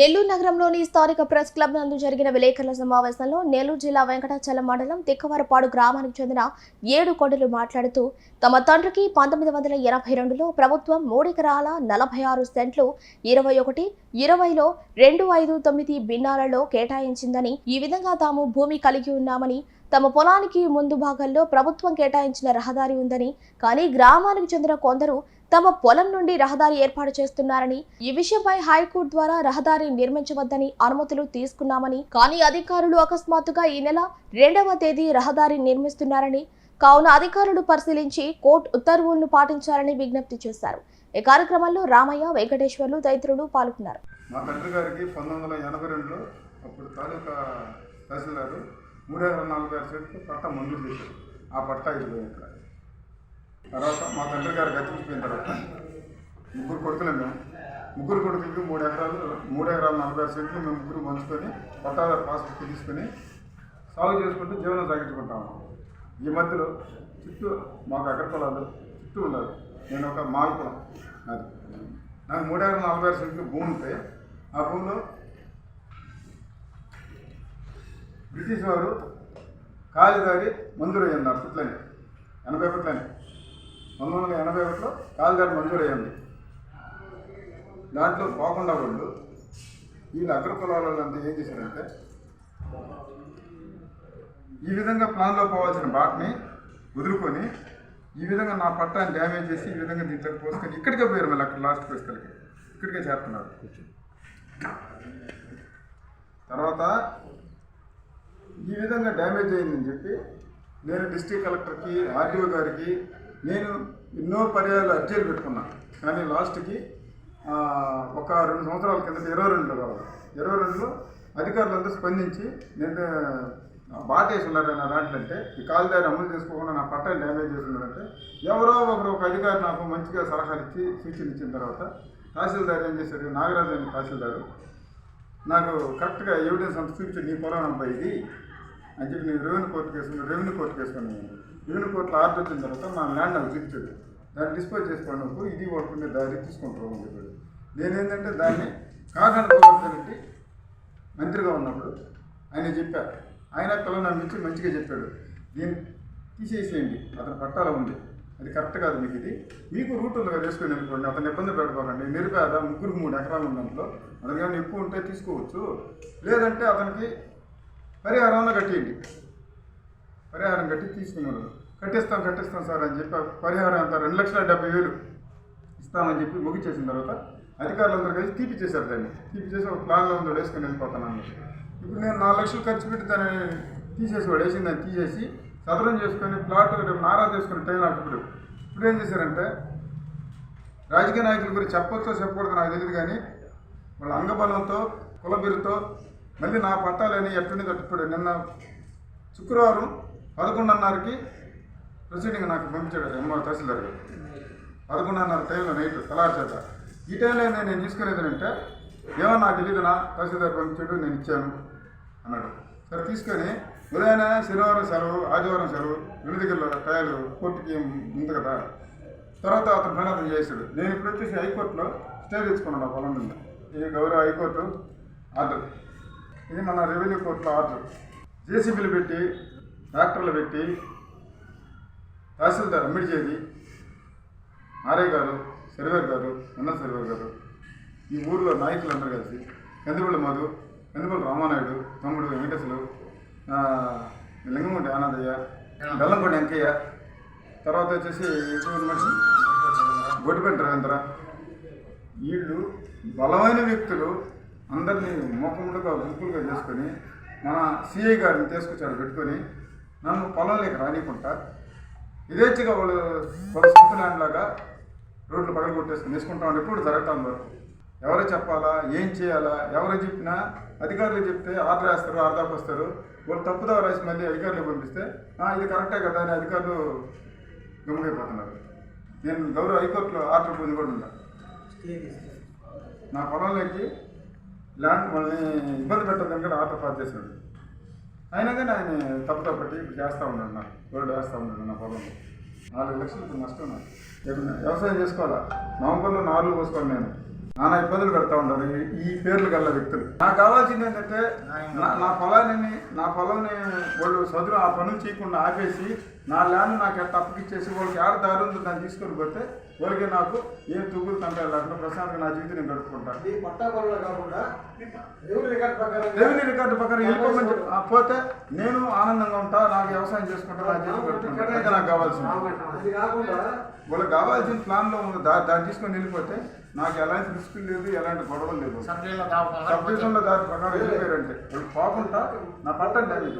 నెల్లూరు నగరంలోని స్థానిక press club నందు జరిగిన విలేకరుల సమావేశంలో నెల్లూరు జిల్లా వెంకటాచలం మండలం తిక్కవరపాడు గ్రామానికి చెందిన ఏడు కొడులు మాట్లాడుతూ తమ తండ్రికి పంతొమ్మిది వందల ఎనభై రెండులో ప్రభుత్వం మూడెకరాల నలభై ఆరు సెంట్లు ఇరవై ఒకటి ఇరవైలో రెండు ఐదు తొమ్మిది భిన్నాలలో కేటాయించిందని ఈ విధంగా తాము భూమి కలిగి ఉన్నామని తమ పొలానికి ముందు భాగంలో ప్రభుత్వం కేటాయించిన రహదారి ఉందని కానీ గ్రామానికి చెందిన కొందరు తమ పొలం నుండి రహదారి ఏర్పాటు చేస్తున్నారని ఈ విషయంపై హైకోర్టు ద్వారా రహదారి నిర్మించవద్దని అనుమతులు తీసుకున్నామని కానీ అధికారులు అకస్మాత్తుగా ఈ నెల రెండవ తేదీ రహదారి నిర్మిస్తున్నారని కావున అధికారులు పరిశీలించి కోర్టు ఉత్తర్వులను పాటించాలని విజ్ఞప్తి చేశారు. ఈ కార్యక్రమంలో రామయ్య వెంకటేశ్వర్లు తదితరులు పాల్గొన్నారు. మా తండ్రి గారికి పంతొమ్మిది వందల ఎనభై రెండులో అప్పుడు తాలూకా తహసీల్దారు మూడు ఎకరాల నలభై ఆరు పట్టా మంజూరు చేశారు. ఆ పట్టా ఇరవై ఎకరాలు తర్వాత మా తండ్రి గారు గతించిపోయిన తర్వాత ముగ్గురు కొడుకులు మేము. ముగ్గురు కొడుకులకి మూడు ఎకరాలు మూడు ఎకరాలు నలభై ఆరు సెంట్లు మేము ముగ్గురు పంచుకొని పట్టాదారు పాస్బుక్ తీసుకొని సాగు చేసుకుంటూ జీవనం సాగించుకుంటాము. ఈ మధ్యలో చుట్టూ మాకు అగ్ర పొలాలు చుట్టూ ఉన్నారు. నేను ఒక మాల్ పొలం అది. నాకు మూడు ఎకరాల నలభై ఆరు సెంట్లు భూమి ఉంటే ఆ భూమిలో బ్రిటిష్ వారు కాలిదారి మంజూరు అయ్యింది అప్పట్లోనే ఎనభై ఒకటిలోనే పంతొమ్మిది వందల ఎనభై ఒకటిలో కాలిదారి మంజూరు అయ్యింది. దాంట్లో పోకుండా వాళ్ళు వీళ్ళు అగ్ర పొలాలలో అంతా ఏం చేశారంటే ఈ విధంగా ప్లాన్లో పోవాల్సిన బాటని వదులుకొని ఈ విధంగా నా పట్టాన్ని డ్యామేజ్ చేసి ఈ విధంగా దీంట్లోకి పోసుకొని ఇక్కడికే పోయారు మళ్ళీ అక్కడ లాస్ట్ పరిస్థితులకి ఇక్కడికే చేరుతున్నారు తర్వాత ఈ విధంగా డ్యామేజ్ అయిందని చెప్పి నేను డిస్ట్రిక్ట్ కలెక్టర్కి ఆర్డీఓ గారికి నేను ఎన్నో పర్యాలు అర్జీలు పెట్టుకున్నాను కానీ లాస్ట్కి ఒక రెండు సంవత్సరాల కిందట ఇరవై రెండులో కావాలి. ఇరవై రెండులో అధికారులంతా స్పందించి నేను బాటేసి ఉన్నారు నా దాంట్లో అంటే ఈ కాలుదారి అమలు చేసుకోకుండా నా పట్టాన్ని డ్యామేజ్ చేస్తున్నారంటే ఎవరో ఒకరు ఒక అధికారి నాకు మంచిగా సలహాలు ఇచ్చి సూచనలు ఇచ్చిన తర్వాత తహసీల్దార్ ఏం చేశారు? నాగరాజు అనే తహసీల్దారు నాకు కరెక్ట్గా ఎవిడెన్స్ అంత చూపించి నీ పొలం అబ్బాయి ఇది అని చెప్పి నేను రెవెన్యూ కోర్టు కేసుకున్నాను రెవెన్యూ కోర్టు కేసుకున్నాను ఏడు కోట్ల ఆర్డర్ వచ్చిన తర్వాత నా ల్యాండ్ నాకు చూపించాడు దాన్ని డిస్పోజ్ చేసుకోండి ఇది పడుకునే దారి తీసుకుంటాం అని చెప్పాడు. నేనేంటంటే దాన్ని కాకాని మంత్రిగా ఉన్నప్పుడు ఆయన చెప్పారు. ఆయన పిల్లలు నుంచి మంచిగా చెప్పాడు. దీన్ని తీసేసేయండి అతను పట్టాలో ఉంది. అది కరెక్ట్ కాదు మీకు ఇది. మీకు రూట్ ఉంది కదా వేసుకొని వెళ్ళిపోండి అతను ఇబ్బంది పెట్టుకోకండి. నిరుపేద ముగ్గురు మూడు ఎకరాలు ఉన్నప్పుడు దాంట్లో అతనికి ఏమైనా ఎక్కువ ఉంటే తీసుకోవచ్చు. లేదంటే అతనికి పరిహారంలో కట్టేయండి. పరిహారం కట్టి తీసుకున్నారు కట్టిస్తాం కట్టిస్తాం సార్ అని చెప్పి పరిహారం అంతా రెండు లక్షల డెబ్బై వేలు ఇస్తామని చెప్పి ముగిచేసిన తర్వాత అధికారులందరూ కలిసి తీపిచ్చేశారు దాన్ని. తీపిచ్చేసి ఒక ప్లాన్లో ఉందో వేసుకొని వెళ్ళిపోతాను ఇప్పుడు నేను నాలుగు లక్షలు ఖర్చు పెట్టి దాన్ని తీసేసి వాడు వేసింది దాన్ని తీసేసి సదరం చేసుకొని ప్లాట్ రేపు నారా చేసుకుని టైం నాకు ఇప్పుడు ఇప్పుడు ఏం చేశారంటే రాజకీయ నాయకుల గురించి చెప్పొచ్చో చెప్పకూడదు నాకు తెలియదు కానీ వాళ్ళ అంగబలంతో కులబిరుతో మళ్ళీ నా పట్టాలని ఎట్టుండి తట్టుకోడు నిన్న శుక్రవారం పదకొండున్నరకి ప్రొసీడింగ్ నాకు పంపించాడు ఎంఆర్ తహసీల్దార్ గారు. పదకొండున్నర టైంలో నైట్ తెల్లారిచేత ఈ టైంలో నేను తీసుకునేది అంటే ఏమో నాకు తెలియదునా తహసీల్దార్ పంపించాడు నేను ఇచ్చాను అన్నాడు. సరే తీసుకొని ఉదయాన శనివారం సెలవు ఆదివారం సెలవు విడుదల టయాలు కోర్టుకి ఉంది కదా. తర్వాత అతను పని అతను చేశాడు. నేను ఇప్పుడు వచ్చేసి హైకోర్టులో స్టే తెచ్చుకున్నాను ఆ పొలం మీద. ఇది గౌరవ హైకోర్టు ఆర్డర్. ఇది మన రెవెన్యూ కోర్టులో ఆర్డర్. జేసీబీలు పెట్టి డాక్టర్లు పెట్టి తహసీల్దార్ అమ్మిడిచేది ఆర్ఐ గారు సర్వేర్ గారు అన్న సర్వేర్ గారు ఈ ఊర్లో నాయకులందరూ కలిసి కందిపల్లి మధు కందిపల్లి రామానాయుడు తమ్ముడు వెంకటేశ్వరు ఆ, లింగంగుంటి ఆనందయ్య బెల్లంకొండ వెంకయ్య తర్వాత వచ్చేసి ఇంకొక గొడ్డిపెంట రవీంద్ర. వీళ్ళు బలమైన వ్యక్తులు అందరినీ మోకముడుగా గుంపులుగా చేసుకొని మన సిఐ గారిని తీసుకొచ్చాడు పెట్టుకొని నన్ను పొలంలోకి రానికుంటా యథేచ్ఛగా వాళ్ళు వాళ్ళ సొంత ల్యాండ్ లాగా రోడ్లు పగలు కొట్టేసుకుని వేసుకుంటాం ఎప్పుడు జరగటం వరకు ఎవరు చెప్పాలా? ఏం చేయాలా? ఎవరు చెప్పినా అధికారులు చెప్తే ఆర్డర్ వేస్తారు ఆర్డర్కి వస్తారు. వాళ్ళు తప్పుదా రాసి మళ్ళీ అధికారులు పంపిస్తే ఇది కరెక్టే కదా అని అధికారులు గమ్ముకైపోతున్నారు నేను గౌరవ హైకోర్టులో ఆర్డర్ పొంది కూడా ఉన్నా నా పొలంలోకి ల్యాండ్ వాళ్ళని ఇబ్బంది పెట్టదని కూడా ఆర్డర్ పాస్ చేశాడు అయినా కానీ ఆయన తప్పు తప్పటి ఇప్పుడు చేస్తూ ఉన్నాడు నాకు. రోడ్డు వేస్తూ ఉన్నాడు నా పొలంలో. నాలుగు లక్షలు ఇప్పుడు నష్టం నాకు. వ్యవసాయం చేసుకోవాలా? నవంబర్లో నాలుగు పోసుకోవాలి నేను. నానా ఇబ్బందులు పెడతా ఉన్నారు ఈ- పేర్లు గల వ్యక్తులు. నాకు కావాల్సింది ఏంటంటే నా- నా పొలాన్ని నా పొలాన్ని వాళ్ళు చదువు ఆ పనులు చేయకుండా ఆపేసి నా ల్యాండ్ నాకు ఎట్ట అప్పగిచ్చేసి వాళ్ళకి ఆడ దారి ఉందో దాన్ని తీసుకొని పోతే వాళ్ళకి నాకు ఏ తుగులు తంటారు లేకుండా ప్రశాంతంగా నా జీవితం నేను గడుపుకుంటాను ఈ పట్టా పనులు కాకుండా రెవెన్యూ రికార్డ్ ప్రకారం రెవెన్యూ రికార్డు ప్రకారం వెళ్ళిపోమని పోతే నేను ఆనందంగా ఉంటా నాకు వ్యవసాయం చేసుకుంటా నా జీవితం గడుపుకుంటా. నాకు కావాల్సింది. అది కాకుండా వాళ్ళకి కావాల్సిన ప్లాన్లో ఉంది దాన్ని తీసుకొని వెళ్ళిపోతే నాకు ఎలాంటి రిస్క్ లేదు ఎలాంటి గొడవలు లేదు సబ్జెక్టులో కావాలి సబ్ డివిజన్లో దాని ప్రకారం వెళ్ళిపోయారంటే వాళ్ళు పోకుండా నా పట్టం డ్యామేజ్